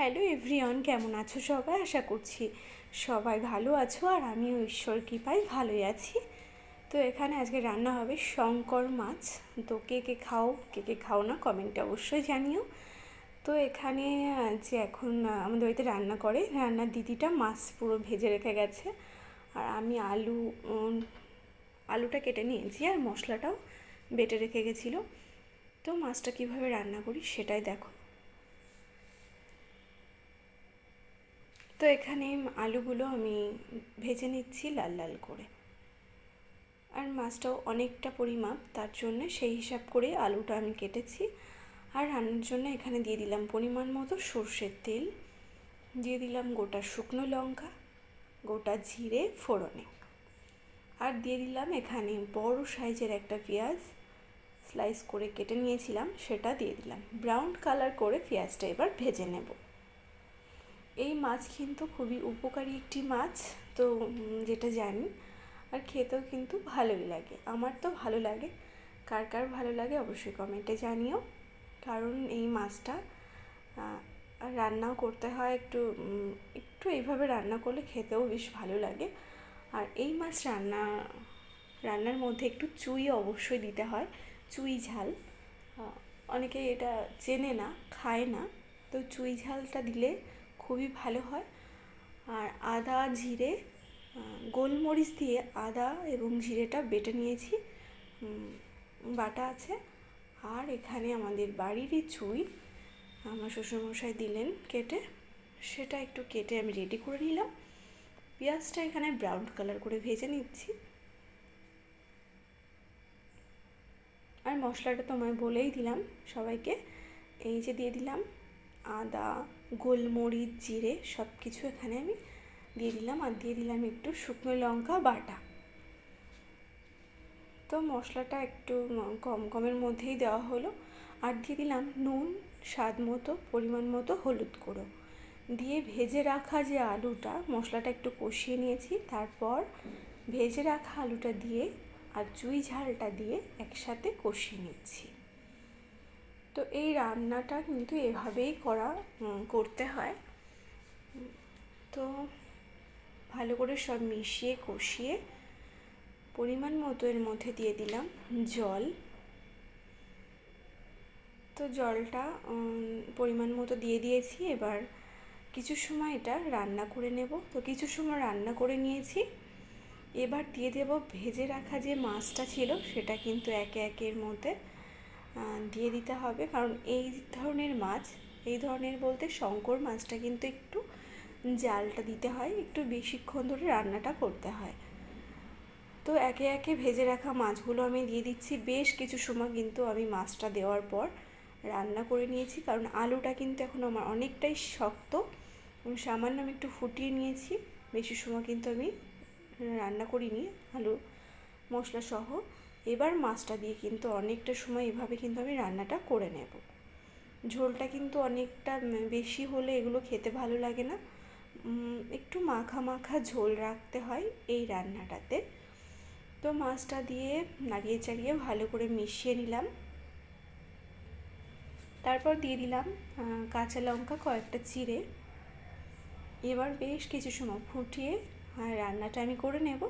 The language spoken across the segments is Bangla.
হ্যালো এভরিওয়ান কেমন আছো সবাই? আশা করছি সবাই ভালো আছো আর আমিও ঈশ্বর কৃপায় ভালোই আছি। তো এখানে আজকে রান্না হবে শঙ্কর মাছ। তো কে কে খাও, কে কে খাও না কমেন্টে অবশ্যই জানিও। তো এখানে যে এখন আমাদের বাড়িতে রান্না করে, রান্নার দিদিটা মাছ পুরো ভেজে রেখে গেছে। আর আমি আলু আলুটা কেটে নিয়েছি আর মশলাটাও বেটে রেখে গেছিল। তো মাছটা কীভাবে রান্না করি সেটাই দেখো। তো এখানে আলুগুলো আমি ভেজে নিচ্ছি লাল লাল করে। আর মাছটাও অনেকটা পরিমাপ, তার জন্য সেই হিসাব করে আলুটা আমি কেটেছি। আর রান্নার জন্য এখানে দিয়ে দিলাম পরিমাণ মতো সর্ষের তেল, দিয়ে দিলাম গোটা শুকনো লঙ্কা, গোটা জিরে, ফোড়নে। আর দিয়ে দিলাম এখানে বড় সাইজের একটা পেঁয়াজ, স্লাইস করে কেটে নিয়েছিলাম, সেটা দিয়ে দিলাম। ব্রাউন কালার করে পেঁয়াজটা এবার ভেজে নেব। এই মাছ কিন্তু খুবই উপকারী একটি মাছ, তো যেটা জানি। আর খেতেও কিন্তু ভালোই লাগে। আমার তো ভালো লাগে। কার কার ভালো লাগে অবশ্যই কমেন্টে জানিও। কারণ এই মাছটা রান্নাও করতে হয় একটু একটু এইভাবে রান্না করলে খেতেও বেশ ভালো লাগে। আর এই মাছ রান্না, রান্নার মধ্যে একটু চুই অবশ্যই দিতে হয়। চুই ঝাল। অনেকে এটা চেনে না, খায় না। তো চুই ঝালটা দিলে খুবই ভালো হয়। আর আদা, জিরে গোলমরিচ দিয়ে আদা এবং জিরেটা বেটে নিয়েছি। বাটা আছে। আর এখানে আমাদের বাড়িরই চুই আমার শ্বশুরমশাই দিলেন কেটে। সেটা একটু কেটে আমি রেডি করে নিলাম। পেঁয়াজটা এখানে ব্রাউন কালার করে ভেজে নিচ্ছি। আর মশলাটা তো আমি বলেই দিলাম সবাইকে। এই যে দিয়ে দিলাম আদা, গোলমরিচ, জিরে সব কিছু এখানে আমি দিয়ে দিলাম। আর দিয়ে দিলাম একটু শুকনো লঙ্কা বাটা। তো মশলাটা একটু কম কমের মধ্যেই দেওয়া হলো। আর দিয়ে দিলাম নুন, স্বাদ মতো, পরিমাণ মতো হলুদ গুঁড়ো। দিয়ে ভেজে রাখা যে আলুটা, মশলাটা একটু কষিয়ে নিয়েছি। তারপর ভেজে রাখা আলুটা দিয়ে আর চুই ঝালটা দিয়ে একসাথে কষিয়ে নিচ্ছি। তো এই রান্নাটা কিন্তু এভাবেই করা করতে হয়। তো ভালো করে সব মিশিয়ে, কষিয়ে পরিমাণ মতো এর মধ্যে দিয়ে দিলাম জল। তো জলটা পরিমাণ মতো দিয়ে দিয়েছি। এবার কিছু সময় এটা রান্না করে নেব। তো কিছু সময় রান্না করে নিয়েছি। এবার দিয়ে দেব ভেজে রাখা যে মাছটা ছিল, সেটা কিন্তু একে একের মধ্যে দিয়ে দিতে হবে। কারণ এই ধরনের মাছ, এই ধরনের বলতে শঙ্কর মাছটা কিন্তু একটু জালটা দিতে হয়, একটু বেশিক্ষণ ধরে রান্নাটা করতে হয়। তো একে একে ভেজে রাখা মাছগুলো আমি দিয়ে দিচ্ছি। বেশ কিছু সময় কিন্তু আমি মাছটা দেওয়ার পর রান্না করে নিয়েছি। কারণ আলুটা কিন্তু এখন আমার অনেকটাই শক্ত। সামান্য আমি একটু ফুটিয়ে নিয়েছি। বেশি সময় কিন্তু আমি রান্না করিনি, আলু, মশলা সহ। এবার মাছটা দিয়ে কিন্তু অনেকটা সময় এভাবে কিন্তু আমি রান্নাটা করে নেব। ঝোলটা কিন্তু অনেকটা বেশি হলে এগুলো খেতে ভালো লাগে না। একটু মাখা মাখা ঝোল রাখতে হয় এই রান্নাটাতে। তো মাছটা দিয়ে নাড়িয়ে চাড়িয়ে ভালো করে মিশিয়ে নিলাম। তারপর দিয়ে দিলাম কাঁচা লঙ্কা কয়েকটা চিড়ে। এবার বেশ কিছু সময় ফুটিয়ে রান্নাটা আমি করে নেব।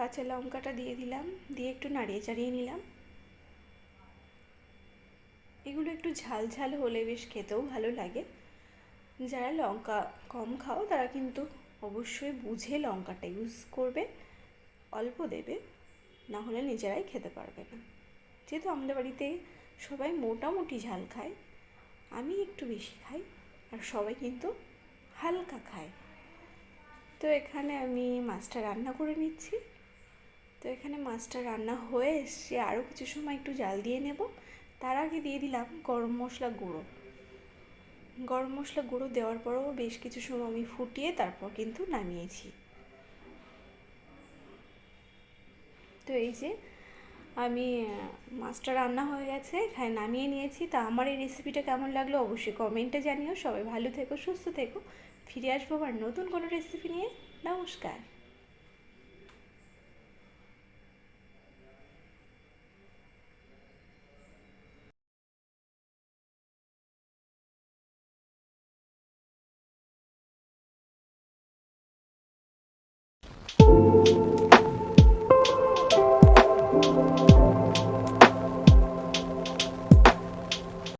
কাঁচা লঙ্কাটা দিয়ে দিলাম, দিয়ে একটু নাড়িয়ে চাড়িয়ে নিলাম। এগুলো একটু ঝাল ঝাল হলে বেশ খেতেও ভালো লাগে। যারা লঙ্কা কম খাও, তারা কিন্তু অবশ্যই বুঝে লঙ্কাটা ইউজ করবে, অল্প দেবে না হলে নিজেরাই খেতে পারবে না। যেহেতু আমাদের বাড়িতে সবাই মোটামুটি ঝাল খায়, আমি একটু বেশি খাই, আর সবাই কিন্তু হালকা খায়। তো এখানে আমি মাছটা রান্না করে নিচ্ছি। তো এখানে মাছটা রান্না হয়ে এসছে। আরও কিছু সময় একটু জাল দিয়ে নেব। তার আগে দিয়ে দিলাম গরম মশলা গুঁড়ো। গরম মশলা গুঁড়ো দেওয়ার পরেও বেশ কিছু সময় আমি ফুটিয়ে তারপর কিন্তু নামিয়েছি। তো এই যে আমি মাছটা রান্না হয়ে গেছে, এখানে নামিয়ে নিয়েছি। তা আমার এই রেসিপিটা কেমন লাগল অবশ্যই কমেন্টে জানিও। সবাই ভালো থেকো, সুস্থ থেকো। ফিরে আসব আবার নতুন কোনো রেসিপি নিয়ে। নমস্কার। うん。